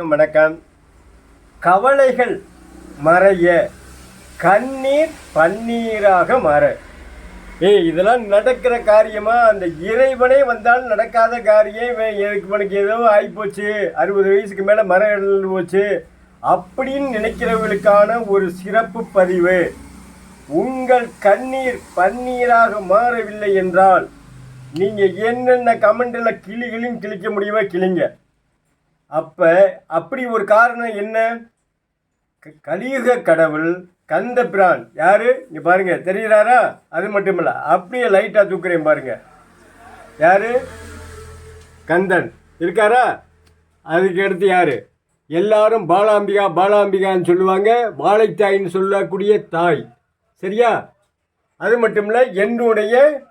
வணக்கம் வணக்கம். கவலைகள் மறைய கண்ணீர் பன்னீராக மாற. ஏய் இதெல்லாம் நடக்கிற காரியமா? அந்த இறைவனே வந்தால் நடக்காத காரியம். எனக்கு இவனுக்கு ஏதோ ஆகிப்போச்சு அறுபது வயசுக்கு மேலே மரம் எழுந்து போச்சு. அப்படின்னு நினைக்கிறவர்களுக்கான ஒரு சிறப்பு பதிவு. உங்கள் கண்ணீர் பன்னீராக மாறவில்லை என்றால் நீங்கள் என்னென்ன கமெண்டில் கிளி கிழிக்க முடியுமோ கிளிங்க அப்போ அப்படி ஒரு காரணம் என்ன? க- கலியுக கடவுள் கந்த பிரான் யார்? இங்கே பாருங்கள் தெரிகிறாரா அது மட்டும் இல்லை அப்படியே லைட்டாக தூக்குறேன் பாருங்கள் யார்? கந்தன். இருக்காரா? அதுக்கு அடுத்து எல்லாரும் பாலாம்பிகா பாலாம்பிகான்னு சொல்லுவாங்க. வாழைத்தாயின்னு சொல்லக்கூடிய தாய். சரியா? அது மட்டும் இல்லை என்னுடைய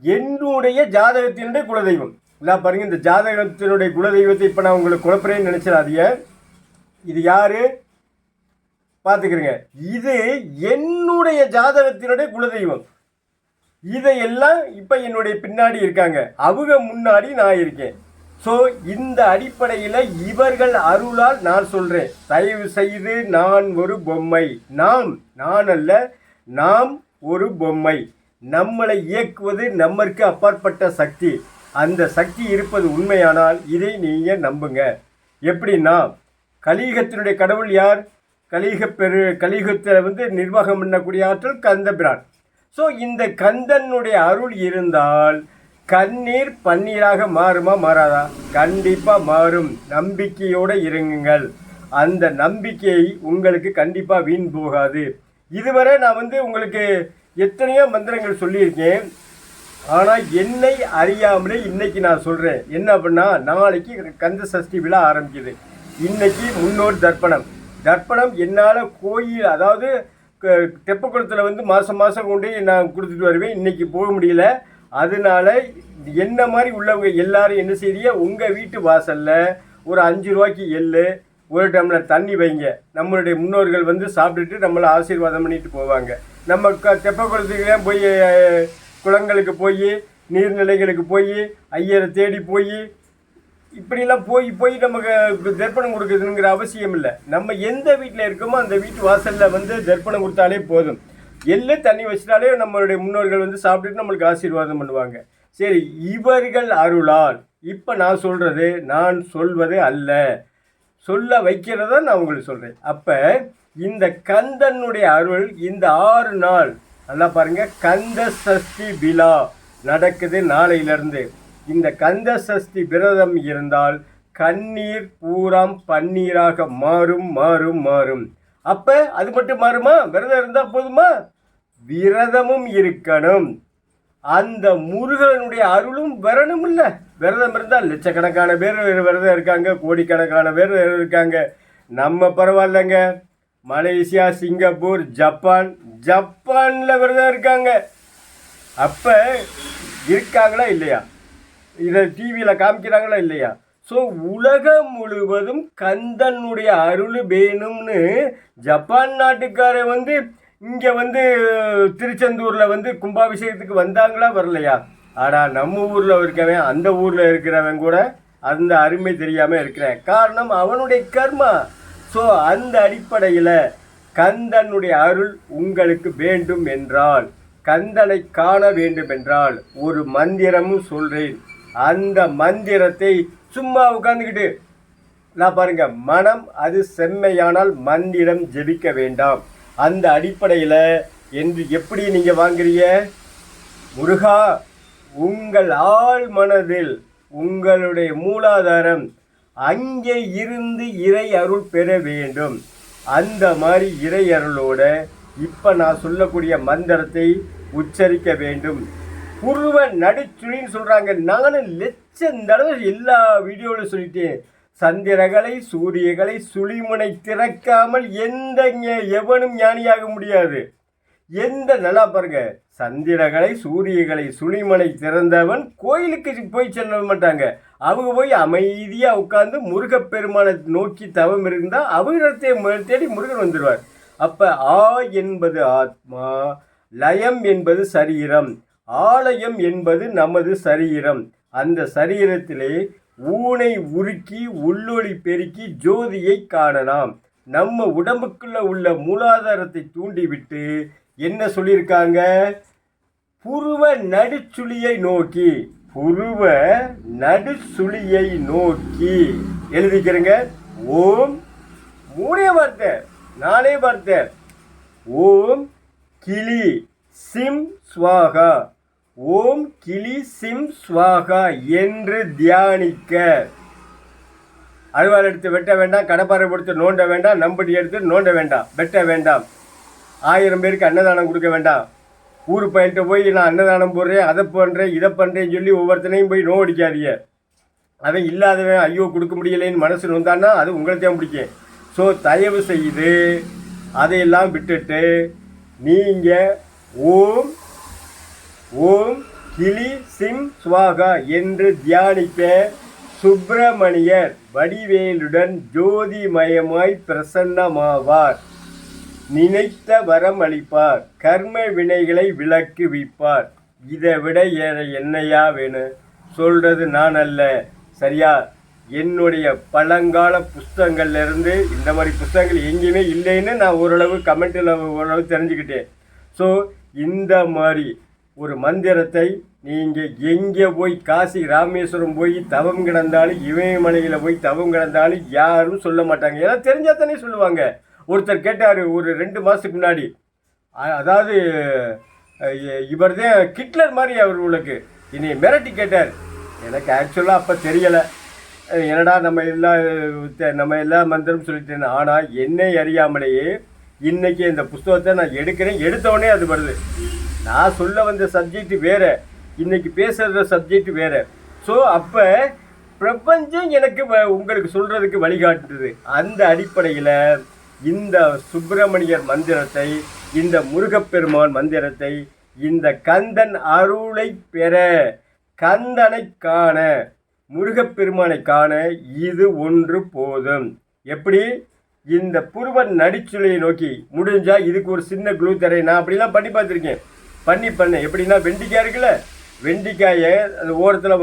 என்னுடைய ஜாதகத்தினுடைய குலதெய்வம். நான் பாருங்க இந்த ஜாதகத்தினுடைய குலதெய்வத்தை இப்போ நான் உங்களுக்கு குழப்பறேன்னு நினச்சிடாதீங்க. இது யாரு? பார்த்துக்கிறேங்க இது என்னுடைய ஜாதகத்தினுடைய குலதெய்வம். இதையெல்லாம் இப்போ என்னுடைய பின்னாடி இருக்காங்க. அவங்க முன்னாடி நான் இருக்கேன். ஸோ இந்த அடிப்படையில் இவர்கள் அருளால் நான் சொல்கிறேன் தயவு செய்து நான் ஒரு பொம்மை. நாம் நான் அல்ல நாம் ஒரு பொம்மை. நம்மளை இயக்குவது நம்மற்கு அப்பாற்பட்ட சக்தி. அந்த சக்தி இருப்பது உண்மையானால் இதை நீங்கள் நம்புங்க. எப்படின்னா கலியுகத்தினுடைய கடவுள் யார்? கலியுக பெரு கலியுகத்தில் வந்து நிர்வாகம் பண்ணக்கூடிய ஆற்றல் கந்தபிரான். ஸோ இந்த கந்தனுடைய அருள் இருந்தால் கண்ணீர் பன்னீராக மாறுமா மாறாதா? கண்டிப்பாக மாறும். நம்பிக்கையோடு இறங்குங்கள் அந்த நம்பிக்கையை உங்களுக்கு கண்டிப்பாக வீண் போகாது. இதுவரை நான் வந்து உங்களுக்கு எத்தனையோ மந்திரங்கள் சொல்லியிருக்கேன். ஆனால் என்னை அறியாமலே இன்னைக்கு நான் சொல்கிறேன் என்ன அப்படின்னா நாளைக்கு கந்த சஷ்டி விழா ஆரம்பிக்குது. இன்னைக்கு முன்னோர் தர்ப்பணம். தர்ப்பணம் என்னால் கோயில் அதாவது தெப்பக்குளத்தில் வந்து மாதம் மாதம் கொண்டு நான் கொடுத்துட்டு வருவேன். இன்னைக்கு போக முடியல. அதனால என்ன மாதிரி உள்ளவங்க எல்லாரும் என்ன செய்ய உங்கள் வீட்டு வாசலில் ஒரு அஞ்சு ரூபாய்க்கு எள்ளு ஒரு டம்ளர் தண்ணி வைங்க. நம்மளுடைய முன்னோர்கள் வந்து சாப்பிட்டுட்டு நம்மளை ஆசீர்வாதம் பண்ணிட்டு போவாங்க. நம்ம க தெப்பக்குளத்துக்கு போய் குளங்களுக்கு போய் நீர்நிலைகளுக்கு போய் ஐயரை தேடி போய் இப்படிலாம் போய் போய் நமக்கு தர்ப்பணம் கொடுக்குதுங்கிற அவசியம் இல்லை. நம்ம எந்த வீட்டில் இருக்கோமோ அந்த வீட்டு வாசலில் வந்து தர்ப்பணம் கொடுத்தாலே போதும். எள்ளு தண்ணி வச்சிட்டாலே நம்மளுடைய முன்னோர்கள் வந்து சாப்பிட்டுட்டு நம்மளுக்கு ஆசீர்வாதம் பண்ணுவாங்க. சரி இவர்கள் அருளால் இப்போ நான் சொல்கிறது நான் சொல்வது அல்ல. சொல்ல வைக்கிறதா நான் உங்களுக்கு சொல்கிறேன் அப்போ இந்த கந்தனுடைய அருள் இந்த ஆறு நாள் நல்லா பாருங்க. கந்த சஷ்டி விழா நடக்குது நாளையிலிருந்து. இந்த கந்த சஷ்டி விரதம் இருந்தால் கண்ணீர் பூராம் பன்னீராக மாறும் மாறும் மாறும். அப்ப அது மட்டும் மாறுமா? விரதம் இருந்தால் போதுமா? விரதமும் இருக்கணும். அந்த முருகனுடைய அருளும் வரணும் இல்லை. விரதம் இருந்தால் லட்சக்கணக்கான பேர் விரதம் இருக்காங்க கோடிக்கணக்கான பேர் இருக்காங்க. நம்ம பரவாயில்லைங்க. மலேசியா சிங்கப்பூர் ஜப்பான் ஜப்பானில் விரதம் இருக்காங்க. அப்போ இருக்காங்களா இல்லையா? இதை டிவியில் காமிக்கிறாங்களா இல்லையா? ஸோ உலகம் முழுவதும் கந்தனுடைய அருள் வேணும்னு ஜப்பான் நாட்டுக்காரர் வந்து இங்கே வந்து திருச்செந்தூரில் வந்து கும்பாபிஷேகத்துக்கு வந்தாங்களா வரலையா? ஆனால் நம்ம ஊரில் இருக்கவன் அந்த ஊரில் இருக்கிறவன் கூட அந்த அருமை தெரியாமல் இருக்கிறேன். காரணம் அவனுடைய கர்மா. ஸோ அந்த அடிப்படையில் கந்தனுடைய அருள் உங்களுக்கு வேண்டும் என்றால் கந்தனை காண வேண்டும் என்றால் ஒரு மந்திரமும் சொல்கிறேன் அந்த மந்திரத்தை சும்மா உட்கார்ந்துக்கிட்டு நான் பாருங்க மனம் அது செம்மையானால் மந்திரம் ஜெபிக்க வேண்டாம். அந்த அடிப்படையில் என்று எப்படி நீங்கள் வாங்குறீங்க? முருகா உங்கள் ஆள் மனதில் உங்களுடைய மூலாதாரம் அங்கே இருந்து இறை அருள் பெற வேண்டும். அந்த மாதிரி இறை அருளோட இப்போ நான் சொல்லக்கூடிய மந்திரத்தை உச்சரிக்க வேண்டும். புருவ நடுச்சுழின்னு சொல்கிறாங்க நானும் லட்சம் தடவை எல்லா வீடியோவிலும் சொல்லிட்டேன். சந்திரகளை சூரியகளை சுழிமுனை திறக்காமல் எந்த எவனும் ஞானியாக முடியாது. எந்த நல்லா பாருங்க. சந்திரகளை சூரியகளை சுழிமனை திறந்தவன் கோயிலுக்கு போய் செல்ல மாட்டாங்க. அவங்க போய் அமைதியாக உட்காந்து முருகப்பெருமானை நோக்கி தவம் இருந்தால் அவங்களத்தை தேடி முருகன் வந்துடுவார். அப்போ ஆ என்பது ஆத்மா லயம் என்பது சரீரம் ஆலயம் என்பது நமது சரீரம். அந்த சரீரத்திலே ஊனை உருக்கி உள்ளொளி பெருக்கி ஜோதியை காணலாம். நம்ம உடம்புக்குள்ள உள்ள மூலாதாரத்தை தூண்டிவிட்டு என்ன சொல்லியிருக்காங்க? புருவ நடுச்சுழியை நோக்கி. புருவ நடுச்சுழியை நோக்கி. எழுதிக்கிறேங்க. ஓம் மூணே வார்த்தை நானே வார்த்தை. ஓம் கிளி சிம் ஸ்வாகா ஓம் கிளி சிம் ஸ்வாகா என்று தியானிக்க. அருவாள் எடுத்து வெட்ட வேண்டாம் கடப்பாறை கொடுத்து நோண்ட வேண்டாம் நம்படி எடுத்து நோண்ட வேண்டாம் வெட்ட வேண்டாம். ஆயிரம் பேருக்கு அன்னதானம் கொடுக்க வேண்டாம். ஊர் பையன்கிட்ட போய் நான் அன்னதானம் போடுறேன் அதை பண்ணுறேன் இதை பண்ணுறேன்னு சொல்லி ஒவ்வொருத்தனையும் போய் நோ அடிக்காதீங்க. அவன் இல்லாதவன் ஐயோ கொடுக்க முடியலைன்னு மனசு வந்தான்னா அது உங்களுக்கு தான் பிடிக்கும். ஸோ தயவு செய்து அதையெல்லாம் விட்டுட்டு நீங்கள் ஓம் ஓம் கிளி சிம் சுவாகா என்று தியானிக்க சுப்பிரமணியர் வடிவேலுடன் ஜோதிமயமாய் பிரசன்னமாவார். நினைத்த வரம் அளிப்பார் கர்ம வினைகளை விலக்குவிப்பார் இதை விட ஏற என்னையா வேணும் சொல்றது நான் அல்ல சரியா? என்னுடைய பழங்கால புஸ்தகங்கள்லேருந்து இந்த மாதிரி புஸ்தகங்கள் எங்கேயுமே இல்லைன்னு நான் ஓரளவு கமெண்ட்டில் ஓரளவு தெரிஞ்சுக்கிட்டேன். ஸோ இந்த மாதிரி ஒரு மந்திரத்தை நீங்கள் எங்கே போய் காசி ராமேஸ்வரம் போய் தவம் கிடந்தாலும் இமயமலையில் போய் தவம் கிடந்தாலும் யாரும் சொல்ல மாட்டாங்க. ஏன்னா தெரிஞ்சால் தானே சொல்லுவாங்க. ஒருத்தர் கேட்டார் ஒரு ரெண்டு மாதத்துக்கு முன்னாடி. அதாவது இவர் தான் கிட்லர் மாதிரி அவர் உங்களுக்கு இனி மிரட்டி கேட்டார். எனக்கு ஆக்சுவலாக அப்போ தெரியலை. என்னடா நம்ம எல்லாம் நம்ம எல்லா மந்திரம் சொல்லிட்டேன் ஆனால் என்னை அறியாமலேயே இன்றைக்கி இந்த புஸ்தகத்தை நான் எடுக்கிறேன். எடுத்தவொடனே அது வருது. நான் சொல்ல வந்த சப்ஜெக்ட் வேறு. இன்றைக்கி பேசுகிற சப்ஜெக்ட் வேறு. ஸோ அப்போ பிரபஞ்சம் எனக்கு வ- உங்களுக்கு சொல்கிறதுக்கு வழிகாட்டுது. அந்த அடிப்படையில் இந்த சுப்பிரமணியர் மந்திரத்தை இந்த முருகப்பெருமான் மந்திரத்தை இந்த கந்தன் அருளை பெற கந்தனை காண முருகப்பெருமானை காண இது ஒன்று போதும். எப்படி? இந்த புருவன் நடிச்சுளையை நோக்கி முடிஞ்சால் இதுக்கு ஒரு சின்ன க்ளூ தரேன் நான் அப்படிலாம் பண்ணி பார்த்துருக்கேன். பண்ணி பண்ணேன் எப்படின்னா வெண்டிக்காய் இருக்குல்ல வெண்டிக்காயை அந்த ஓரத்தில்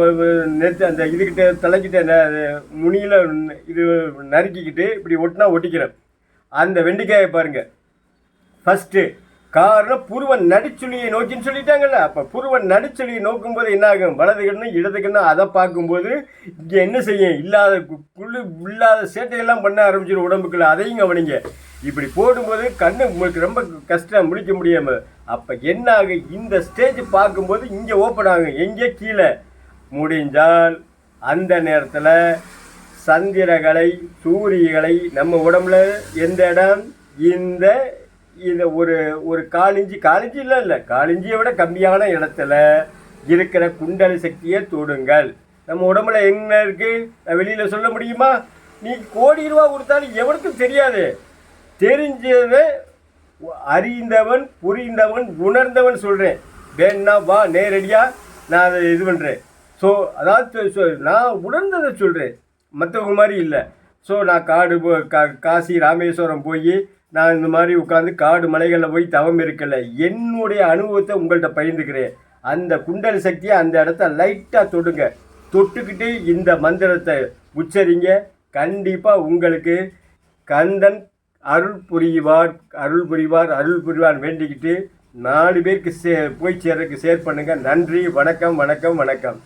நெத்து அந்த இதுக்கிட்ட தலைக்கிட்ட முனியில் இது நறுக்கிக்கிட்டு இப்படி ஒட்டினா ஒட்டிக்கிறேன். அந்த வெண்டிக்காயை பாருங்க. ஃபஸ்ட்டு காரணம் புருவன் நடிச்சுளியை நோக்கின்னு சொல்லிட்டாங்கல்ல. அப்போ புருவன் நடிச்சுளியை நோக்கும்போது என்ன ஆகும் வலது கண்ணு இடது கண்ணு அதை பார்க்கும்போது இங்கே என்ன செய்யும்? இல்லாத கு- இல்லாத சேட்டையெல்லாம் பண்ண ஆரம்பிச்சிடும் உடம்புக்குள்ள. அதையும் கவனிங்க. இப்படி போடும்போது கண்ணு உங்களுக்கு ரொம்ப கஷ்டம் முடிக்க முடியாமல் அப்போ என்ன ஆகும் இந்த ஸ்டேஜ் பார்க்கும்போது இங்கே ஓப்பன் ஆகும். எங்கே? கீழே. முடிஞ்சால் அந்த நேரத்தில் சந்திரகளை சூரியகளை நம்ம உடம்புல எந்த இடம்? இந்த இந்த ஒரு ஒரு காலிஞ்சி காலிஞ்சி இல்லை இல்லை. காலிஞ்சியை விட கம்மியான இடத்துல இருக்கிற குண்டல் சக்தியை தொடுங்கள். நம்ம உடம்புல என்ன இருக்குது நான் வெளியில் சொல்ல முடியுமா? நீ கோடி ரூபா கொடுத்தாலும் எவனுக்கும் தெரியாது. தெரிஞ்சதை அறிந்தவன் புரிந்தவன் உணர்ந்தவன் சொல்கிறேன் வேணா வா நேரடியாக நான் அதை இது பண்ணுறேன் ஸோ அதாவது நான் உணர்ந்ததை சொல்கிறேன் மற்றவங்க மாதிரி இல்லை. ஸோ நான் காடு போ கா காசி ராமேஸ்வரம் போய் நான் இந்த மாதிரி உட்காந்து காடு மலைகளில் போய் தவம் இருக்கலை. என்னுடைய அனுபவத்தை உங்கள்கிட்ட பகிர்ந்துக்கிறேன். அந்த குண்டல் சக்தியை அந்த இடத்த லைட்டாக தொடுங்க. தொட்டுக்கிட்டு இந்த மந்திரத்தை உச்சரிங்க. கண்டிப்பாக உங்களுக்கு கந்தன் அருள் புரிவார் அருள் புரிவார் அருள் புரிவார் வேண்டிக்கிட்டு நாலு பேருக்கு சே போய் சேர்றதுக்கு ஷேர் பண்ணுங்கள் நன்றி வணக்கம் வணக்கம் வணக்கம்.